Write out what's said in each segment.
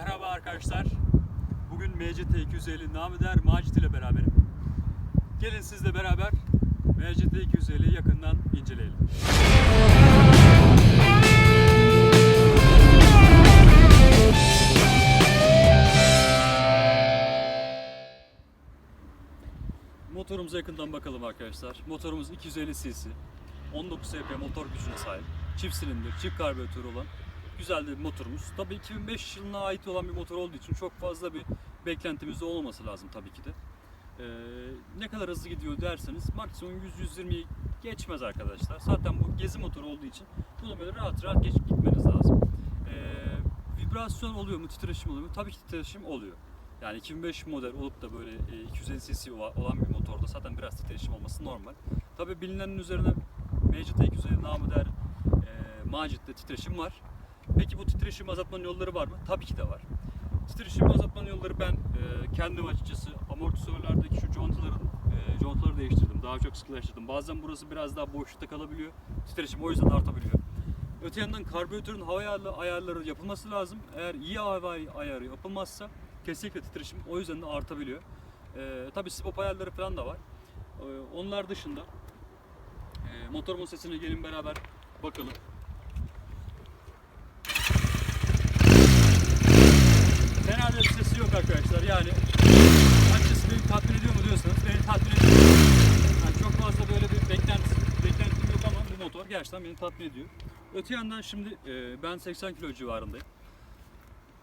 Merhaba arkadaşlar. Bugün MCT 250 Namider Macit ile beraberim. Gelin sizle beraber MCT 250'yi yakından inceleyelim. Motorumuza yakından bakalım arkadaşlar. Motorumuz 250 cc. 19 SP motor gücüne sahip. Çift silindir, çift karbüratör olan güzel bir motorumuz. Tabii 2005 yılına ait olan bir motor olduğu için çok fazla bir beklentimiz olmaması lazım tabii ki de. Ee, ne kadar hızlı gidiyor derseniz maksimum 100-120'yi geçmez arkadaşlar. Zaten bu gezi motoru olduğu için bunu böyle rahat rahat geçip gitmeniz lazım. Ee, vibrasyon oluyor mu, titreşim oluyor mu? Tabii ki titreşim oluyor. Yani 2005 model olup da böyle e, 250 cc ola- olan bir motorda zaten biraz titreşim olması normal. Tabii bilinenin üzerine MCT 250 namı der e, Macit'te titreşim var. Peki bu titreşimi azaltmanın yolları var mı? Tabii ki de var. Titreşimi azaltmanın yolları ben e, kendim açıkçası amortisörlerdeki şu contaların e, contaları değiştirdim. Daha çok sıkılaştırdım. Bazen burası biraz daha boşlukta kalabiliyor. Titreşim o yüzden artabiliyor. Öte yandan karbüratörün hava ayarlı ayarları yapılması lazım. Eğer iyi hava ayarı yapılmazsa kesinlikle titreşim o yüzden de artabiliyor. E, tabii spop ayarları falan da var. E, onlar dışında e, motorumun sesine gelin beraber bakalım. Fena bir sesi yok arkadaşlar. Yani açıkçası beni tatmin ediyor mu diyorsanız beni tatmin ediyor. Yani çok fazla böyle bir beklenti, beklentim yok ama bu motor gerçekten beni tatmin ediyor. Öte yandan şimdi e, ben 80 kilo civarındayım.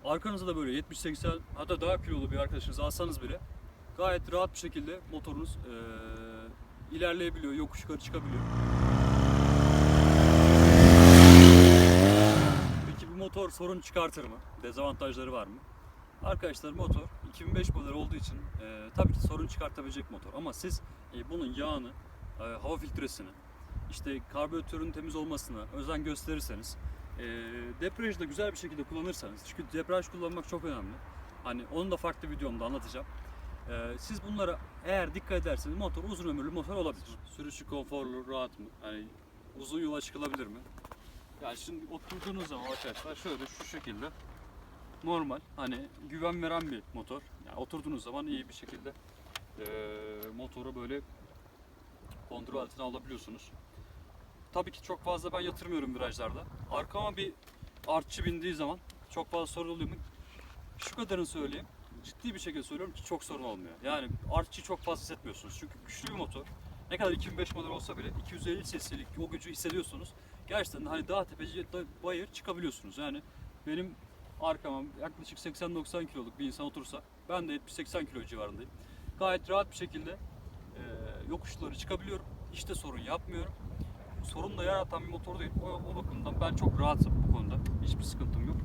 Arkanızda da böyle 70-80 hatta daha kilolu bir arkadaşınızı alsanız bile gayet rahat bir şekilde motorunuz e, ilerleyebiliyor, yokuş yukarı çıkabiliyor. Peki bu motor sorun çıkartır mı? Dezavantajları var mı? Arkadaşlar motor 2005 model olduğu için e, tabii ki sorun çıkartabilecek motor ama siz e, bunun yağını, e, hava filtresini, işte karbüratörün temiz olmasına özen gösterirseniz, e, debriyajı da güzel bir şekilde kullanırsanız, çünkü debriyaj kullanmak çok önemli. Hani onu da farklı videomda anlatacağım. E, siz bunlara eğer dikkat ederseniz motor uzun ömürlü motor olabilir. Sürüşü konforlu, rahat mı? Hani uzun yola çıkılabilir mi? Yani şimdi oturduğunuz zaman arkadaşlar şöyle şu şekilde normal hani güven veren bir motor. Yani oturduğunuz zaman iyi bir şekilde eee, motoru böyle kontrol altına alabiliyorsunuz. Tabii ki çok fazla ben yatırmıyorum virajlarda. Arkama bir artçı bindiği zaman çok fazla sorun oluyor mu? Şu kadarını söyleyeyim. Ciddi bir şekilde söylüyorum ki çok sorun olmuyor. Yani artçı çok fazla hissetmiyorsunuz. Çünkü güçlü bir motor. Ne kadar 2005 model olsa bile 250 cc'lik o gücü hissediyorsunuz. Gerçekten hani dağ tepeci bayır çıkabiliyorsunuz. Yani benim arkama yaklaşık 80-90 kiloluk bir insan otursa ben de 70-80 kilo civarındayım. Gayet rahat bir şekilde e, yokuşları çıkabiliyorum. İşte sorun yapmıyorum. Sorun da yaratan bir motor değil. O, o bakımdan ben çok rahatım bu konuda. Hiçbir sıkıntım yok.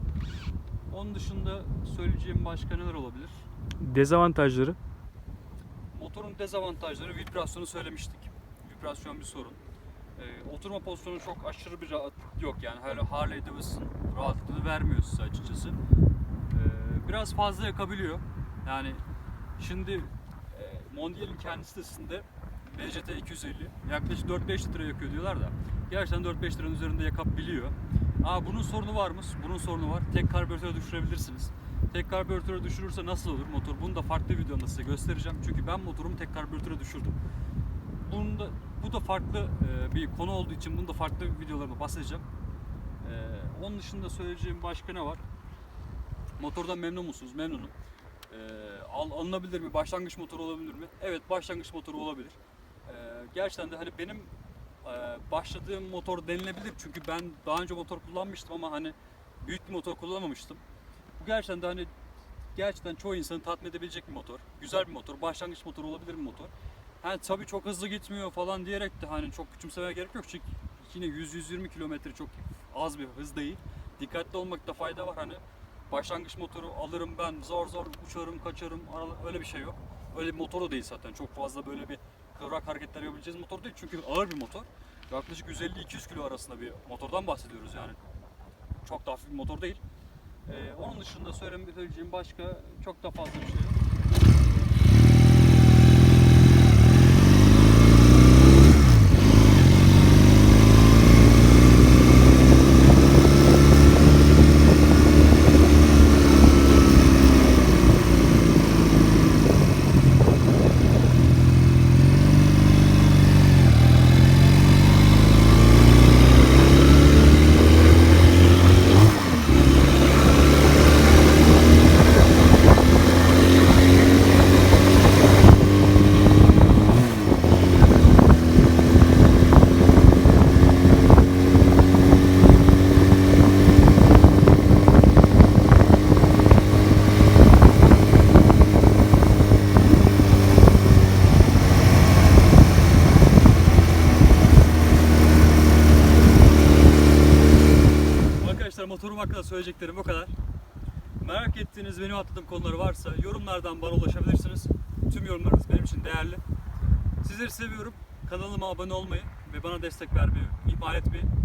Onun dışında söyleyeceğim başka neler olabilir? Dezavantajları Motorun dezavantajları vibrasyonu söylemiştik. Vibrasyon bir sorun. Ee, oturma pozisyonu çok aşırı bir rahat yok yani hele Harley Davidson rahatlığını vermiyor size açıkçası. Ee, biraz fazla yakabiliyor. Yani şimdi e, Mondial'in kendi sitesinde BCT 250 yaklaşık 4-5 litre yakıyor diyorlar da gerçekten 4-5 liranın üzerinde yakabiliyor. Aa bunun sorunu var mı? Bunun sorunu var. Tek karbüratöre düşürebilirsiniz. Tek karbüratöre düşürürse nasıl olur motor? Bunu da farklı videomda size göstereceğim. Çünkü ben motorumu tek karbüratöre düşürdüm. Bunun da, bu da farklı e, bir konu olduğu için bunu da farklı videolarımda bahsedeceğim. E, onun dışında söyleyeceğim başka ne var? Motordan memnun musunuz? Memnunum. E, al, alınabilir mi? Başlangıç motoru olabilir mi? Evet başlangıç motoru olabilir. E, gerçekten de hani benim e, başladığım motor denilebilir. Çünkü ben daha önce motor kullanmıştım ama hani büyük bir motor kullanmamıştım. Bu gerçekten de hani gerçekten çoğu insanı tatmin edebilecek bir motor. Güzel bir motor. Başlangıç motoru olabilir bir motor. Ha tabii çok hızlı gitmiyor falan diyerek de hani çok küçümsemeye gerek yok çünkü yine 100-120 kilometre çok az bir hız değil. Dikkatli olmakta fayda var hani başlangıç motoru alırım ben zor zor uçarım kaçarım öyle bir şey yok. Öyle bir motor da değil zaten çok fazla böyle bir kıvrak hareketler yapabileceğiniz motor değil çünkü ağır bir motor. Yaklaşık 150-200 kilo arasında bir motordan bahsediyoruz yani. Çok da hafif bir motor değil. Ee, onun dışında söylemek söyleyeceğim başka çok da fazla bir şey yok. Söyleyeceklerim bu kadar. Merak ettiğiniz benim atladığım konuları varsa yorumlardan bana ulaşabilirsiniz. Tüm yorumlarınız benim için değerli. Sizleri seviyorum. Kanalıma abone olmayı ve bana destek vermeyi ihmal etmeyin.